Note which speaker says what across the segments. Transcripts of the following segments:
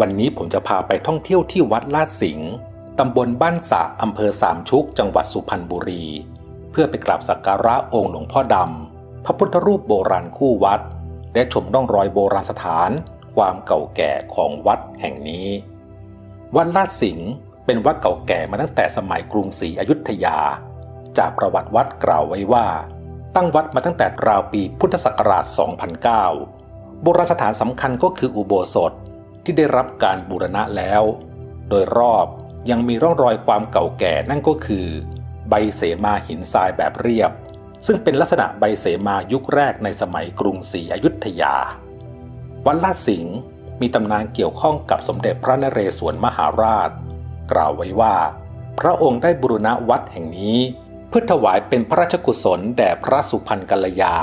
Speaker 1: วันนี้ผมจะพาไปท่องเที่ยวที่วัดลาดสิงห์ตำบลบ้านสะอำเภอสามชุก จังหวัดสุพรรณบุรี เพื่อไปกราบสักการะองค์หลวงพ่อดำ พระพุทธรูปโบราณคู่วัด และชมร่องรอยโบราณสถาน ความเก่าแก่ของวัดแห่งนี้ วัดลาดสิงห์เป็นวัดเก่าแก่มาตั้งแต่สมัยกรุงศรีอยุธยา จากประวัติวัดกล่าวไว้ว่า ตั้งวัดมาตั้งแต่ราวปีพุทธศักราช 2009 โบราณสถานสำคัญก็คืออุโบสถ ที่ได้รับการบูรณะแล้ว โดยรอบยังมีร่องรอยความเก่าแก่นั่นก็คือ ใบเสมาหินทรายแบบเรียบ ซึ่งเป็นลักษณะใบเสมายุคแรกในสมัยกรุงศรีอยุธยา วัดลาดสิงห์มีตำนานเกี่ยวข้องกับสมเด็จพระนเรศวรมหาราช กล่าวไว้ว่า พระองค์ได้บูรณะวัดแห่งนี้ เพื่อถวายเป็นพระราชกุศลแด่พระสุพรรณกัลยา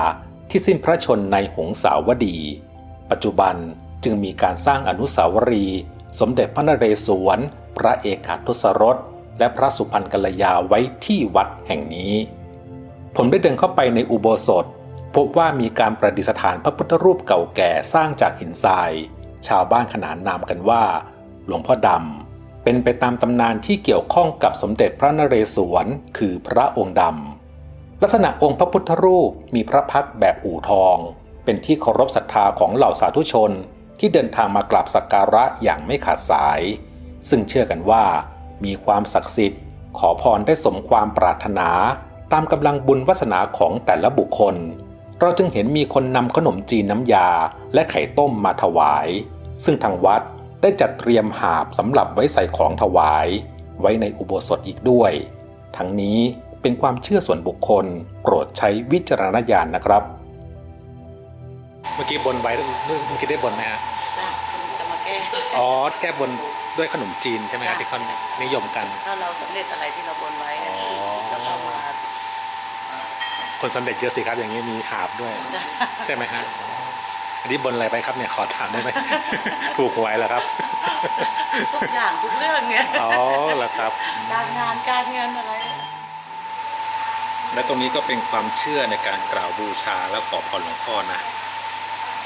Speaker 1: ที่สิ้นพระชนในหงสาวดี ปัจจุบัน จึงมีการสร้างอนุสาวรีย์สมเด็จพระนเรศวร พระเอกาทศรส และพระสุพรรณกัลยาไว้ที่วัดแห่งนี้ ผมได้เดินเข้าไปในอุโบสถ พบว่ามีการประดิษฐานพระพุทธรูปเก่าแก่สร้างจากหินทราย ชาวบ้านขนานนามกันว่า หลวงพ่อดำ เป็นไปตามตำนานที่เกี่ยวข้องกับสมเด็จพระนเรศวร คือพระองค์ดำ ลักษณะองค์พระพุทธรูปมีพระพักแบบอู่ทอง เป็นที่เคารพศรัทธาของเหล่าสาธุชน ที่เดินทางมากราบสักการะอย่างไม่ขาดสาย ซึ่งเชื่อกันว่า มีความศักดิ์สิทธิ์ ขอพรได้สมความปรารถนาตามกำลังบุญวาสนาของแต่ละบุคคล เราจึงเห็นมีคนนำขนมจีนน้ำยาและไข่ต้มมาถวาย ซึ่งทางวัดได้จัดเตรียมหาบสำหรับไว้ใส่ของถวาย ไว้ในอุโบสถอีกด้วย ทั้งนี้เป็นความเชื่อส่วนบุคคล โปรดใช้วิจารณญาณนะครับ เมื่อกี้บนไว้เมื่อกี้ได้บนไหมฮะ
Speaker 2: จ้ะจะมาแก้
Speaker 1: อ๋อแก้บนด้วยขนมจีนใช่ไหมครับที่เขานิยมกัน
Speaker 2: ถ้าเราสำเร็จอะไรที่เราบนไว้
Speaker 1: อ๋อ
Speaker 2: แล้วก็มา
Speaker 1: คนสำเร็จเยอะสิครับอย่างนี้มีหาบด้วย
Speaker 2: จ้ะ
Speaker 1: ใช่ไหมฮะอันนี้บนอะไรไปครับเนี่ยขอถามได้ไหมถูกหวยเหรอครับ
Speaker 2: ทุกอย่างทุกเรื่องเนี่ย
Speaker 1: อ๋อเหรอครับ
Speaker 2: การงานการเงินอะไร
Speaker 1: และตรงนี้ก็เป็นความเชื่อในการกล่าวบูชาและขอพรหลวงพ่อนะ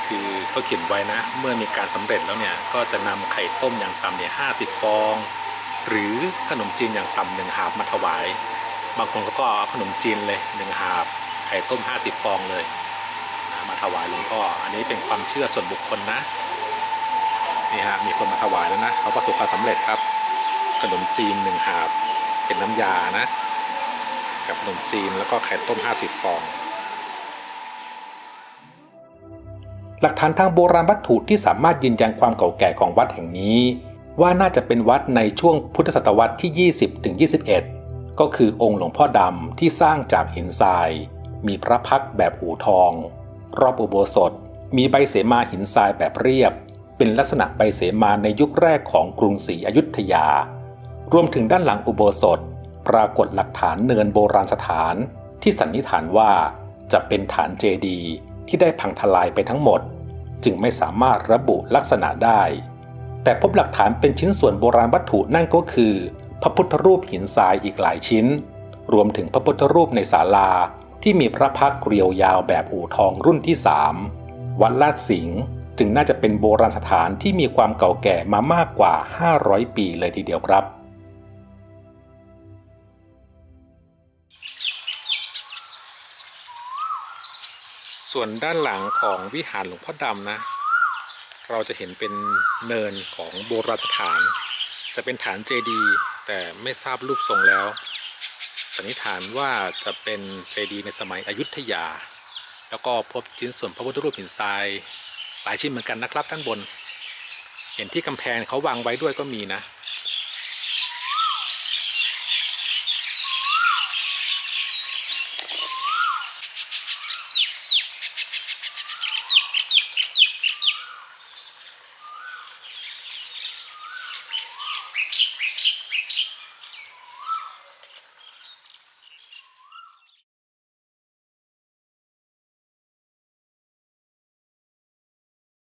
Speaker 1: คือเขาเขียนไว้นะ เมื่อมีการสำเร็จแล้วเนี่ยก็จะนำไข่ต้มอย่างต่ำเนี่ยห้าสิบฟอง หรือขนมจีนอย่างต่ำหนึ่งหาบมาถวาย บางคนก็เอาขนมจีนเลยหนึ่งหาบไข่ต้มห้าสิบฟองเลยนะมาถวายหลวงพ่ออันนี้เป็นความเชื่อส่วนบุคคลนะนี่ฮะมีคนมาถวายแล้วนะเขาประสบความสำเร็จครับ ขนมจีนหนึ่งหาบเป็นน้ำยานะ กับขนมจีนแล้วก็ไข่ต้ม 50 ฟอง หลักฐานทางโบราณวัตถุที่สามารถยืนยันความเก่าแก่ของวัดแห่งนี้ ว่าน่าจะเป็นวัดในช่วงพุทธศตวรรษที่ 20ถึง21 ก็คือองค์หลวงพ่อดำที่สร้างจากหินทราย มีพระพักแบบอู่ทอง รอบอุโบสถ มีใบเสมาหินทรายแบบเรียบ เป็นลักษณะใบเสมาในยุคแรกของกรุงศรีอยุธยา รวมถึงด้านหลังอุโบสถ ปรากฏหลักฐานเนินโบราณสถาน ที่สันนิษฐานว่าจะเป็นฐานเจดีย์ ที่ได้พังทลายไปทั้งหมด จึงไม่สามารถระบุลักษณะได้ แต่พบหลักฐานเป็นชิ้นส่วนโบราณวัตถุนั่นก็คือ พระพุทธรูปหินทรายอีกหลายชิ้น รวมถึงพระพุทธรูปในศาลาที่มีพระพักตร์เรียวยาวแบบอู่ทองรุ่นที่สามวัดลาดสิงห์จึงน่าจะเป็นโบราณสถานที่มีความเก่าแก่มามากกว่า 500 ปีเลยทีเดียวครับ ส่วนด้านหลังของวิหารหลวงพ่อดำนะ เราจะเห็นเป็นเนินของโบราณสถาน จะเป็นฐานเจดีย์แต่ไม่ทราบรูปทรงแล้วสันนิษฐานว่าจะเป็นเจดีย์ในสมัยอยุธยา แล้วก็พบชิ้นส่วนพระพุทธรูปหินทรายหลายชิ้นเหมือนกันนะครับด้านบน เห็นที่กำแพงเขาวางไว้ด้วยก็มีนะ